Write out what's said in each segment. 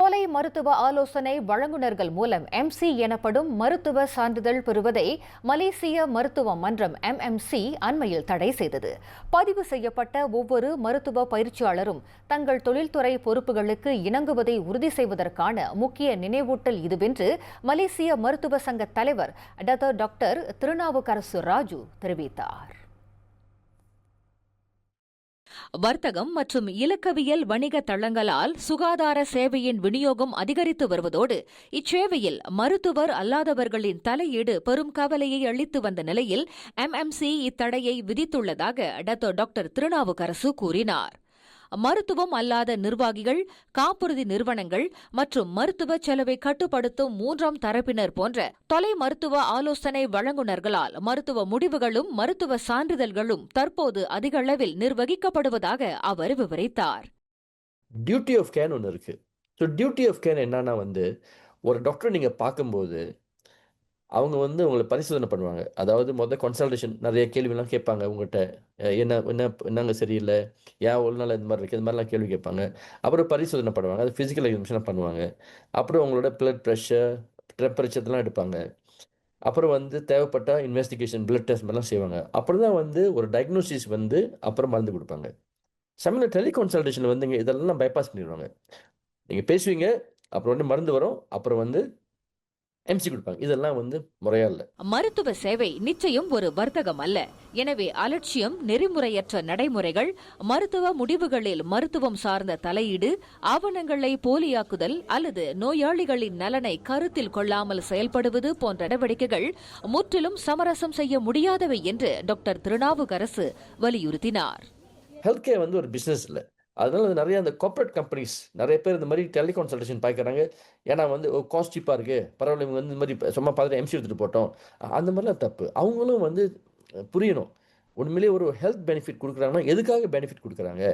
தொலை மருத்துவ ஆலோசனை வழங்குனர்கள் மூலம் எம்சி எனப்படும் மருத்துவ சான்றிதழ் பெறுவதை மலேசிய மருத்துவ மன்றம் எம்எம்சி அண்மையில் தடை செய்தது. பதிவு செய்யப்பட்ட ஒவ்வொரு மருத்துவ பயிற்சியாளரும் தங்கள் தொழில்துறை பொறுப்புகளுக்கு இணங்குவதை உறுதி செய்வதற்கான முக்கிய நினைவூட்டல் இதுவென்று மலேசிய மருத்துவ சங்க தலைவர் டதர் டாக்டர் திருநாவுக்கரசு ராஜு தெரிவித்தார். வர்த்தகம் மற்றும் இலக்கவியல் வணிக தளங்களால் சுகாதார சேவையின் விநியோகம் அதிகரித்து வருவதோடு இச்சேவையில் மருத்துவர் அல்லாதவர்களின் தலையீடு பெரும் கவலையை அளித்து வந்த நிலையில் எம்எம்சி இத்தடையை விதித்துள்ளதாக டத்தோ டாக்டர் திருநாவுக்கரசு கூறினார். மருத்துவம் அல்லாத நிர்வாகிகள் காப்புறுதி நிறுவனங்கள் மற்றும் மருத்துவ செலவை கட்டுப்படுத்தும் மூன்றாம் தரப்பினர் போன்ற தொலை மருத்துவ ஆலோசனை வழங்குநர்களால் மருத்துவ முடிவுகளும் மருத்துவ சான்றிதழ்களும் தற்போது அதிக அளவில் நிர்வகிக்கப்படுவதாக அவர் விவரித்தார். டியூட்டி ஆஃப் கேன் ஒன்று இருக்கு. ஸோ டியூட்டி ஆஃப் கேன் என்னன்னா வந்து ஒரு டாக்டர் நீங்கள் பார்க்கும்போது அவங்க வந்து உங்களை பரிசோதனை பண்ணுவாங்க. அதாவது மொதல் கன்சல்டேஷன் நிறைய கேள்விலாம் கேட்பாங்க உங்கள்கிட்ட என்ன என்ன என்னங்க சரியில்லை? ஏன் ஒரு நாள் இந்த மாதிரி இருக்குது இந்த மாதிரிலாம் கேள்வி கேட்பாங்க. அப்புறம் பரிசோதனை பண்ணுவாங்க. அது ஃபிசிக்கல் எக்ஸாமிஷன் பண்ணுவாங்க. அப்புறம் உங்களோட பிளட் ப்ரெஷர் டெம்பரேச்சர்லாம் எடுப்பாங்க. அப்புறம் வந்து தேவைப்பட்ட இன்வெஸ்டிகேஷன் பிளட் டெஸ்ட் மாதிரிலாம் செய்வாங்க. அப்புறம் தான் வந்து ஒரு டயக்னோசிஸ் வந்து அப்புறம் மருந்து கொடுப்பாங்க. சமையல் டெலிகன்சல்டேஷன் வந்துங்க இதெல்லாம் பைபாஸ் பண்ணிடுவாங்க. நீங்கள் பேசுவீங்க அப்புறம் வந்து மருந்து வரும் அப்புறம் வந்து எம்சி கொடுப்பாங்க. இதெல்லாம் வந்து முறையா இல்லை. மருத்துவ சேவை நிச்சயம் ஒரு வர்த்தகம் அல்ல. எனவே அலட்சியம் நெறிமுறையற்ற நடைமுறைகள் மருத்துவ முடிவுகளில் மருத்துவம் சார்ந்த தலையீடு ஆவணங்களை போலியாக்குதல் அல்லது நோயாளிகளின் நலனை கருத்தில் கொள்ளாமல் செயல்படுவது போன்ற நடவடிக்கைகள் முற்றிலும் சமரசம் செய்ய முடியாதவை என்று டாக்டர் திருநாவுக்கரசு வலியுறுத்தினார். ஹெல்த் கேர் வந்து ஒரு பிஸ்னஸ் இல்லை. அதனால வந்து நிறைய அந்த கார்ப்பரேட் கம்பெனிஸ் நிறைய பேர் இந்த மாதிரி டெலிகன்சல்டேஷன் பார்க்குறாங்க ஏன்னா வந்து காஸ்ட் சீப்பாக இருக்குது பரவாயில்ல இவங்க வந்து இந்த மாதிரி சும்மா பார்த்துட்டு எம்சி எடுத்துகிட்டு போட்டோம். அந்த மாதிரிலாம் தப்பு. அவங்களும் வந்து புரியணும். உண்மையிலேயே ஒரு ஹெல்த் பெனிஃபிட் கொடுக்குறாங்கன்னா எதுக்காக பெனிஃபிட் கொடுக்குறாங்க?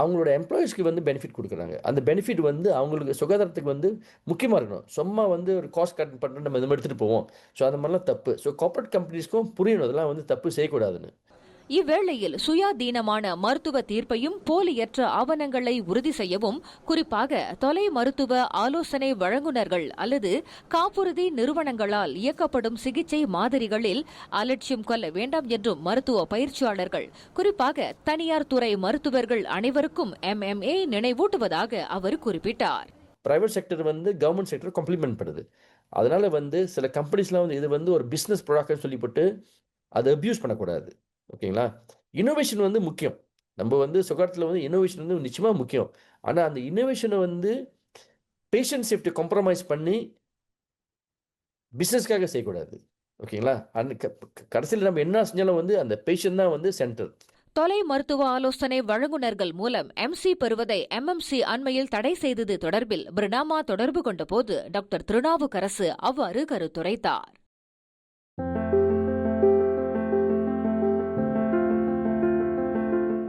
அவங்களோட எம்ப்ளாயீஸ்க்கு வந்து பெனிஃபிட் கொடுக்குறாங்க. அந்த பெனிஃபிட் வந்து அவங்களுக்கு சுகாதாரத்துக்கு வந்து முக்கியமாக இருக்கணும். சும்மா வந்து ஒரு காஸ்ட் கட் பண்ணிட்டு நம்ம இது எடுத்துகிட்டு போவோம். ஸோ அந்த மாதிரிலாம் தப்பு. ஸோ கார்ப்பரேட் கம்பெனிஸ்க்கும் புரியணும். அதெல்லாம் வந்து தப்பு செய்யக்கூடாதுன்னு. இவ்வேளையில் சுயாதீனமான மருத்துவ தீர்ப்பையும் போலியற்ற ஆவணங்களை உறுதி செய்யவும் குறிப்பாக தொலை மருத்துவ ஆலோசனை வழங்குனர்கள் அல்லது காப்புறுதி நிறுவனங்களால் இயக்கப்படும் சிகிச்சை மாதிரிகளில் அலட்சியம் கொள்ள வேண்டாம் என்றும் மருத்துவ பயிற்சியாளர்கள் குறிப்பாக தனியார் துறை மருத்துவர்கள் அனைவருக்கும் எம்எம்ஏ நினைவூட்டுவதாக அவர் குறிப்பிட்டார். பிரைவேட் செக்டர் வந்து கவர்மெண்ட் செக்டர் காம்ப்ளிமெண்ட் பண்ணுது அதனால வந்து சில கம்பெனிஸ்லாம் வந்து இது வந்து ஒரு பிஸ்னஸ் ப்ராடக்ட்னு சொல்லிவிட்டு அதை அப்யூஸ் பண்ணக்கூடாது. ஓகேங்களா? இன்னோவேஷன் வந்து முக்கியம். நம்ம வந்து சுகாதாரத்தில் வந்து இன்னோவேஷன் வந்து நிச்சயமாக முக்கியம். ஆனால் அந்த இன்னோவேஷனை வந்து பேஷண்ட் சேஃப்டி காம்ப்ரமைஸ் பண்ணி பிஸ்னஸ்க்காக செய்யக்கூடாது. ஓகேங்களா? அந்த கடைசியில் நம்ம என்ன செஞ்சாலும் வந்து அந்த பேஷண்ட் தான் வந்து சென்டர் தொலை மருத்துவ ஆலோசனை வழங்குனர்கள் மூலம் எம்சி பெறுவதை எம்எம்சி அண்மையில் தடை செய்தது தொடர்பில் பிரினாமா தொடர்பு கொண்டபோது டாக்டர் திருநாவுக்கரசு அவ்வாறு கருத்துரைத்தார்.